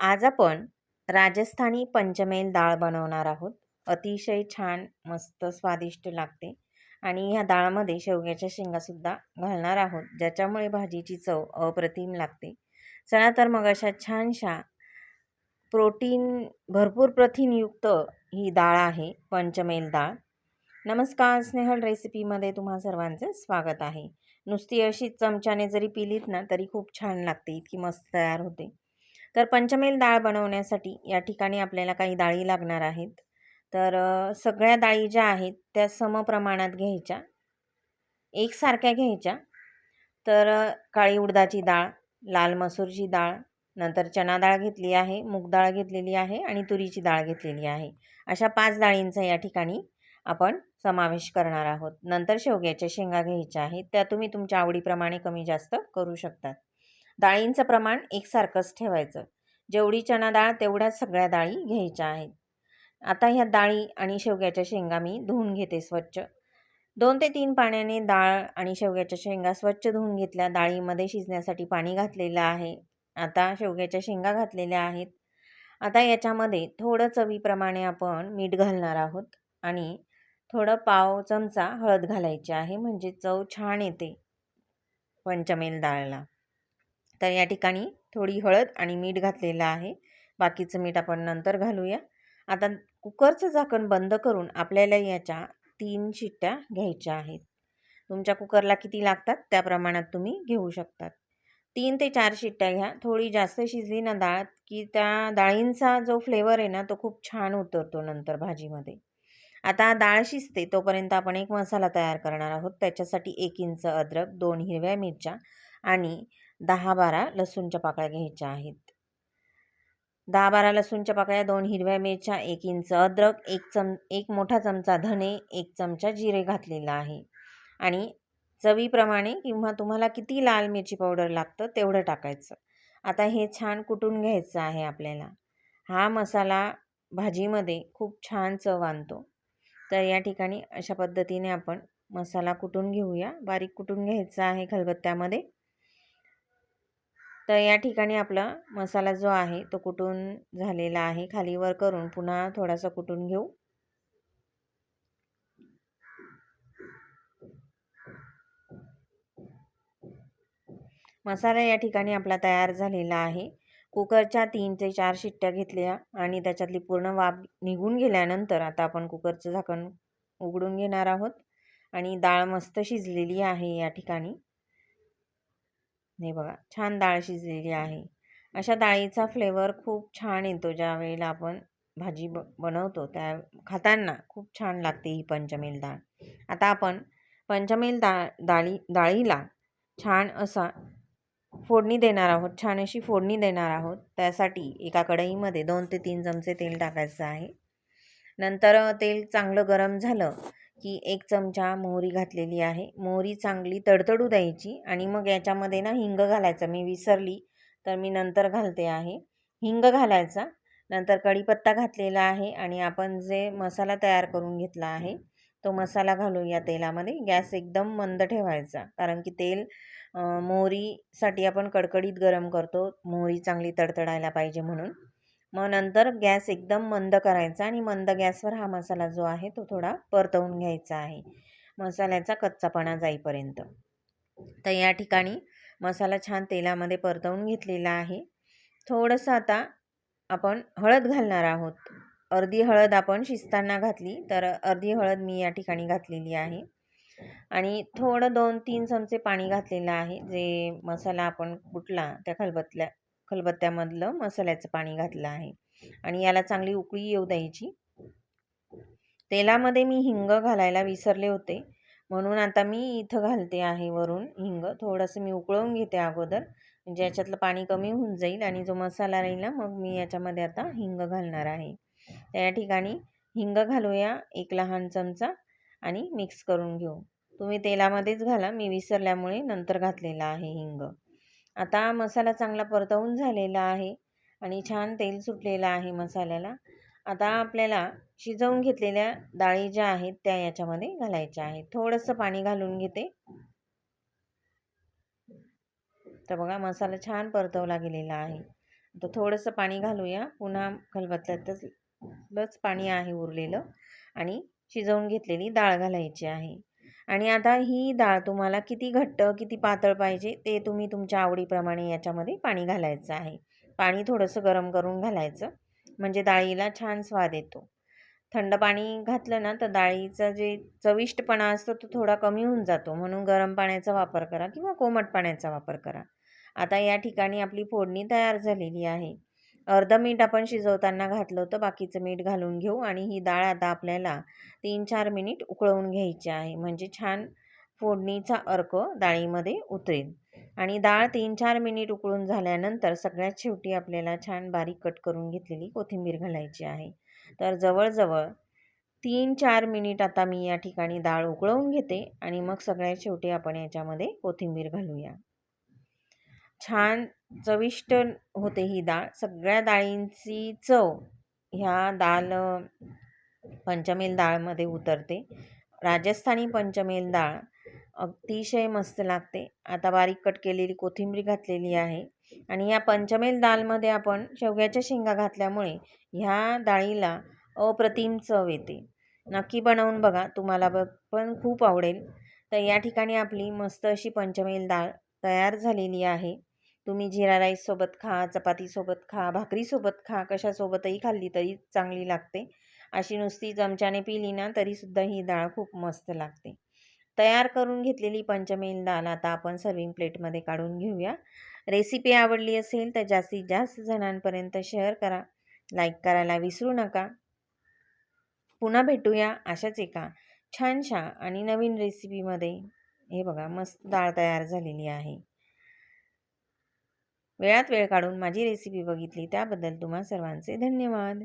आज आपण राजस्थानी पंचमेल डाळ बनवणार आहोत. अतिशय छान मस्त स्वादिष्ट लागते. आणि ह्या डाळमध्ये शेवग्याच्या शेंगासुद्धा घालणार आहोत ज्याच्यामुळे भाजीची चव अप्रतिम लागते. चला तर मग अशा छानशा प्रोटीन भरपूर प्रथिनयुक्त ही डाळ आहे पंचमेल डाळ. नमस्कार स्नेहल रेसिपीमध्ये तुम्हा सर्वांचं स्वागत आहे. नुसती अशी चमच्याने जरी पिलीत ना तरी खूप छान लागते इतकी मस्त तयार होते. तर पंचमेल डाळ बनवण्यासाठी या ठिकाणी आपल्याला काही डाळी लागणार आहेत. तर सगळ्या डाळी ज्या आहेत त्या समप्रमाणात घ्यायच्या. एकसारख्या घ्यायच्या. तर काळी उडदाची डाळ लाल मसूरची डाळ नंतर चना डाळ घेतली आहे मूग डाळ घेतलेली आहे आणि तुरीची डाळ घेतलेली आहे. अशा पाच डाळींचा या ठिकाणी आपण समावेश करणार आहोत. नंतर शेवग्याच्या शेंगा घ्यायच्या आहेत. त्या तुम्ही तुमच्या आवडीप्रमाणे कमी जास्त करू शकतात. डाळींचं प्रमाण एकसारखंच ठेवायचं. जेवढी चणा डाळ तेवढ्याच सगळ्या डाळी घ्यायच्या आहेत. आता ह्या डाळी आणि शेवग्याच्या शेंगा मी धुवून घेते स्वच्छ. दोन ते तीन पाण्याने डाळ आणि शेवग्याच्या शेंगा स्वच्छ धुवून घेतल्या. डाळीमध्ये शिजण्यासाठी पाणी घातलेलं आहे. आता शेवग्याच्या शेंगा घातलेल्या आहेत. आता याच्यामध्ये थोडं चवीप्रमाणे आपण मीठ घालणार आहोत आणि थोडं पाव चमचा हळद घालायची आहे. म्हणजे चव छान येते. पंचमेल डाळला. तर या ठिकाणी थोडी हळद आणि मीठ घातलेलं आहे. बाकीचं मीठ आपण नंतर घालूया. आता कुकरचं झाकण बंद करून आपल्याला याच्या तीन शिट्ट्या घ्यायच्या आहेत. तुमच्या कुकरला किती लागतात त्या प्रमाणात तुम्ही घेऊ शकतात. तीन ते चार शिट्ट्या घ्या. थोडी जास्त शिजली ना डाळ की त्या डाळींचा जो फ्लेवर आहे ना तो खूप छान उतरतो नंतर भाजीमध्ये. आता डाळ शिजते तोपर्यंत आपण एक मसाला तयार करणार आहोत. त्याच्यासाठी एक इंच अद्रक दोन हिरव्या मिरच्या आणि दहा बारा लसूणच्या पाकळ्या घ्यायच्या आहेत. दहा बारा लसूणच्या पाकळ्या दोन हिरव्या मिरच्या एक इंच अद्रक एक चम एक मोठा चमचा धने एक चमचा जिरे घातलेला आहे. आणि चवीप्रमाणे किंवा तुम्हाला किती लाल मिरची पावडर लागतं तेवढं टाकायचं. आता हे छान कुटून घ्यायचं आहे आपल्याला. हा मसाला भाजीमध्ये खूप छान चव आणतो. तर या ठिकाणी अशा पद्धतीने आपण मसाला कुटून घेऊया. बारीक कुटून घ्यायचा आहे खलबत्त्यामध्ये. तर या ठिकाणी आपला मसाला जो आहे तो कुटून झालेला आहे खालीवर करून पुन्हा थोडासा कुटून घेऊ? मसाला या ठिकाणी आपला तयार झालेला आहे. कुकरच्या तीन ते चार शिट्ट्या घेतल्या आणि त्याच्यातली पूर्ण वाफ निघून गेल्यानंतर आता आपण कुकरचं झाकण उघडून घेणार आहोत. आणि डाळ मस्त शिजलेली आहे या ठिकाणी. हे बघा छान डाळ शिजलेली आहे. अशा डाळीचा फ्लेवर खूप छान येतो ज्या वेळेला आपण भाजी ब बनवतो. त्या खाताना खूप छान लागते ही पंचमेल डाळ. आता आपण पंचमेल डाळ डाळी डाळीला छान असा फोडणी देणार आहोत. छान अशी फोडणी देणार आहोत. त्यासाठी एका कढईमध्ये दोन ते तीन चमचे तेल टाकायचं आहे. नंतर तेल चांगलं गरम झालं की एक चमचा मोहरी घातलेली आहे. मोहरी चांगली तडतडू द्यायची आणि मग याच्यामध्ये ना हिंग घालायचा. मी विसरली तर मी नंतर घालते आहे. हिंग घालायचा नंतर कढीपत्ता घातलेला आहे आणि आपण जे मसाला तयार करून घेतला आहे तो मसाला घालू या तेलामध्ये. गॅस एकदम मंद ठेवायचा कारण की तेल मोहरीसाठी आपण कडकडीत गरम करतो. मोहरी चांगली तडतडायला पाहिजे म्हणून. मग नंतर गॅस एकदम मंद करायचा आणि मंद गॅसवर हा मसाला जो आहे तो थोडा परतवून घ्यायचा आहे. मसाल्याचा कच्चापणा जाईपर्यंत. तर या ठिकाणी मसाला छान तेलामध्ये परतवून घेतलेला आहे. थोडंसं आता आपण हळद घालणार आहोत. अर्धी हळद आपण शिजताना घातली तर अर्धी हळद मी या ठिकाणी घातलेली आहे. आणि थोडं दोन तीन चमचे पाणी घातलेलं आहे. जे मसाला आपण कुटला त्या खलबतल्या खलबत्त्यामधलं मसाल्याचं पाणी घातलं आहे. आणि याला चांगली उकळी येऊ द्यायची. तेलामध्ये मी हिंग घालायला विसरले होते. म्हणून आता मी इथं घालते आहे वरून हिंग. थोडंसं मी उकळवून घेते अगोदर. म्हणजे याच्यातलं पाणी कमी होऊन जाईल आणि जो मसाला राहील ना मग मी याच्यामध्ये आता हिंग घालणार आहे. त्या ठिकाणी हिंग घालूया एक लहान चमचा आणि मिक्स करून घेऊ. तुम्ही तेलामध्येच घाला. मी विसरल्यामुळे नंतर घातलेला आहे हिंग. आता मसाला चांगला परतवून झालेला आहे आणि छान तेल सुटलेलं आहे मसाल्याला. आता आपल्याला शिजवून घेतलेल्या डाळी ज्या आहेत त्या याच्यामध्ये घालायच्या आहेत. थोडंसं पाणी घालून घेते. तर बघा मसाला छान परतवला गेलेला आहे. तर थोडंसं पाणी घालूया. पुन्हा खलबत्त्यातच पाणी आहे उरलेलं आणि शिजवून घेतलेली डाळ घालायची आहे. आणि आता ही डाळ तुम्हाला किती घट्ट किती पातळ पाहिजे ते तुम्ही तुमच्या आवडीप्रमाणे याच्यामध्ये पाणी घालायचं आहे. पाणी थोडंसं गरम करून घालायचं म्हणजे डाळीला छान स्वाद येतो. थंड पाणी घातलं ना तर डाळीचा जे चविष्टपणा असतो तो थोडा कमी होऊन जातो. म्हणून गरम पाण्याचा वापर करा किंवा कोमट पाण्याचा वापर करा. आता या ठिकाणी आपली फोडणी तयार झालेली आहे. अर्ध मीठ आपण शिजवताना घातलं होतं. बाकीचं मीठ घालून घेऊ आणि ही डाळ आता आपल्याला तीन चार मिनिट उकळवून घ्यायची आहे. म्हणजे छान फोडणीचा अर्क डाळीमध्ये उतरेल. आणि डाळ तीन चार मिनिट उकळून झाल्यानंतर सगळ्यात शेवटी आपल्याला छान बारीक कट करून घेतलेली कोथिंबीर घालायची आहे. तर जवळजवळ तीन चार मिनिट आता मी या ठिकाणी डाळ उकळवून घेते आणि मग सगळ्यात शेवटी आपण याच्यामध्ये कोथिंबीर घालूया. छान चविष्ट होते ही डाळ. सगळ्या डाळींची चव ह्या डाळ पंचमेल डाळमध्ये उतरते. राजस्थानी पंचमेल डाळ अतिशय मस्त लागते. आता बारीक कट केलेली कोथिंबीर घातलेली आहे आणि या पंचमेल डाळमध्ये आपण शेवग्याच्या शेंगा घातल्यामुळे ह्या डाळीला अप्रतिम चव येते. नक्की बनवून बघा तुम्हाला बघ पण खूप आवडेल. तर या ठिकाणी आपली मस्त अशी पंचमेल डाळ तयार झालेली आहे. तुम्ही जिरा राईससोबत खा चपातीसोबत खा भाकरीसोबत खा कशासोबतही खाल्ली तरी चांगली लागते. अशी नुसती चमच्याने पिली ना तरीसुद्धा ही डाळ खूप मस्त लागते. तयार करून घेतलेली पंचमेल डाळ आता आपण सर्विंग प्लेटमध्ये काढून घेऊया. रेसिपी आवडली असेल तर जास्तीत जास्त जणांपर्यंत शेअर करा. लाईक करायला विसरू नका. पुन्हा भेटूया अशाच एका छानशा आणि नवीन रेसिपीमध्ये हे बघा मस्त डाळ तयार झालेली आहे. वेळात वेळ काढून माझी रेसिपी बघितली त्याबद्दल तुम्हा सर्वांचे धन्यवाद.